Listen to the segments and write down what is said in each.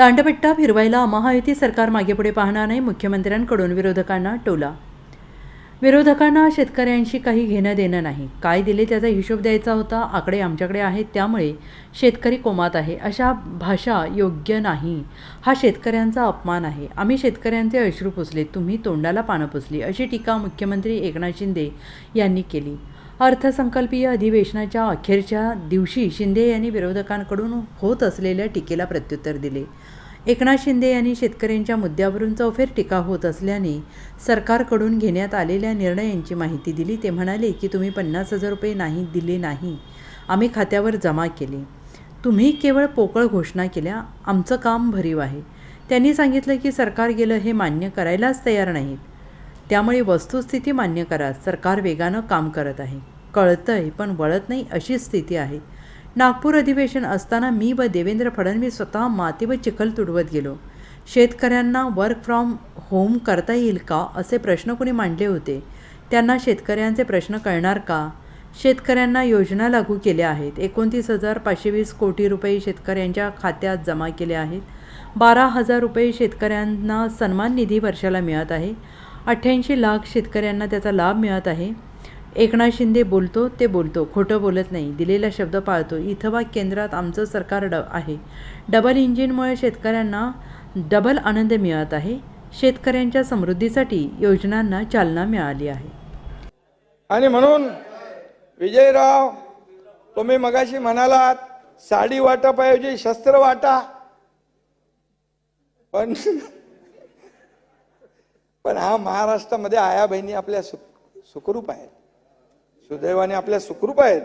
दांडपट्टा फिरवायला महायुती सरकार मागेपुढे पाहणार नाही मुख्यमंत्र्यांकडून विरोधकांना टोला. विरोधकांना शेतकऱ्यांशी काही घेणं देणं नाही. काय दिले त्याचा हिशोब द्यायचा होता आकडे आमच्याकडे आहेत त्यामुळे शेतकरी कोमात आहे. अशा भाषा योग्य नाही. हा शेतकऱ्यांचा अपमान आहे. आम्ही शेतकऱ्यांचे अश्रू पुसले तुम्ही तोंडाला पानं पुसली अशी टीका मुख्यमंत्री एकनाथ शिंदे यांनी केली. अर्थसंकल्पीय अधिवेशनाच्या अखेरच्या दिवशी शिंदे यांनी विरोधकांकडून होत असलेल्या टीकेला प्रत्युत्तर दिले. एकनाथ शिंदे यांनी शेतकऱ्यांच्या मुद्द्यावरून चौफेर टीका होत असल्याने सरकारकडून घेण्यात आलेल्या निर्णयांची माहिती दिली. ते म्हणाले की तुम्ही पन्नास हजार रुपये नाही दिले नाही. आम्ही खात्यावर जमा केले. तुम्ही केवळ पोकळ घोषणा केल्या. आमचं काम भरीव आहे. त्यांनी सांगितलं की सरकार गेलं हे मान्य करायलाच तयार नाहीत. त्यामुळे वस्तुस्थिती मान्य करा. सरकार वेगानं काम करत आहे. कळतंय पण वळत नाही अशी स्थिती आहे. नागपूर अधिवेशन असताना मी व देवेंद्र फडणवीस स्वतः माती व चिखल तुडवत गेलो. शेतकऱ्यांना वर्क फ्रॉम होम करता येईल का असे प्रश्न कोणी मांडले होते? त्यांना शेतकऱ्यांचे प्रश्न कळणार का? शेतकऱ्यांना योजना लागू केल्या आहेत. एकोणतीस हजार पाचशे वीस कोटी रुपये शेतकऱ्यांच्या खात्यात जमा केले आहेत. बारा हजार रुपये शेतकऱ्यांना सन्मान निधी वर्षाला मिळत आहे. अठ्ठ्याऐंशी लाख शेतकऱ्यांना त्याचा लाभ मिळत आहे. एकनाथ शिंदे बोलतो ते बोलतो. खोटं बोलत नाही. दिलेला शब्द पाळतो. इथं वा केंद्रात आमचं सरकार ड आहे. डबल इंजिनमुळे शेतकऱ्यांना डबल आनंद मिळत आहे. शेतकऱ्यांच्या समृद्धीसाठी योजनांना चालना मिळाली आहे. आणि म्हणून विजयराव तुम्ही मगाशी म्हणालात साडी वाटपाऐवजी शस्त्र वाटा. पण पण हा महाराष्ट्रामध्ये आया बहिणी आपल्या सुख सुखरूप आहेत. सुदैवाने आपल्या सुखरूप आहेत.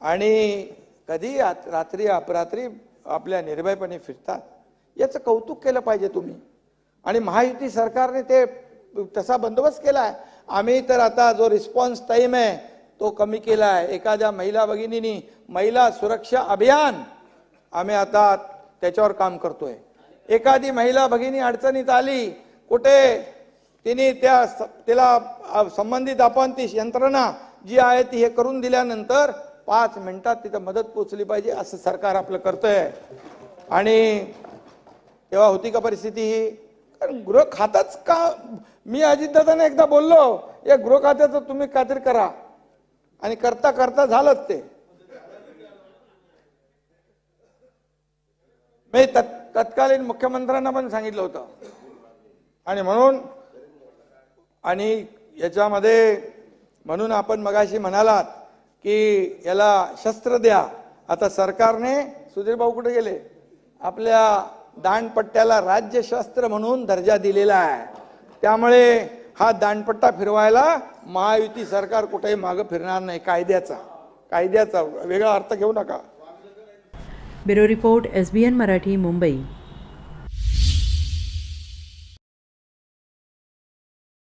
आणि कधी आत- रात्री अपरात्री आपल्या निर्भयपणे फिरतात. याचं कौतुक केलं पाहिजे तुम्ही. आणि महायुती सरकारने ते तसा बंदोबस्त केला आहे. आम्ही तर आता जो रिस्पॉन्स टाईम आहे तो कमी केला आहे. एखाद्या महिला भगिनीनी महिला सुरक्षा अभियान आम्ही आता त्याच्यावर काम करतोय. एखादी महिला भगिनी अडचणीत आली कुठे तिने त्या स- तिला संबंधित आपण ती यंत्रणा जी आहे ती हे करून दिल्यानंतर पाच मिनिटात तिथं मदत पोचली पाहिजे असं सरकार आपलं करतंय. आणि तेव्हा होती का परिस्थिती ही? कारण गृह खातच का? मी अजितदादाने एकदा बोललो या गृह खात्याचं तुम्ही काहीतरी करा. आणि करता करता झालंच ते. मी तत्कालीन मुख्यमंत्र्यांना पण सांगितलं होतं. आणि म्हणून आणि याच्यामध्ये म्हणून आपण मगाशी म्हणालात की याला शस्त्र द्या. आता सरकारने सुधीर भाऊ कुठे गेले? आपल्या दांडपट्ट्याला राज्य शस्त्र म्हणून दर्जा दिलेला आहे. त्यामुळे हा दांडपट्टा फिरवायला महायुती सरकार कुठेही मागं फिरणार नाही कायद्याचा. कायद्याचा वेगळा अर्थ घेऊ नका. Bureau report S B N Marathi Mumbai.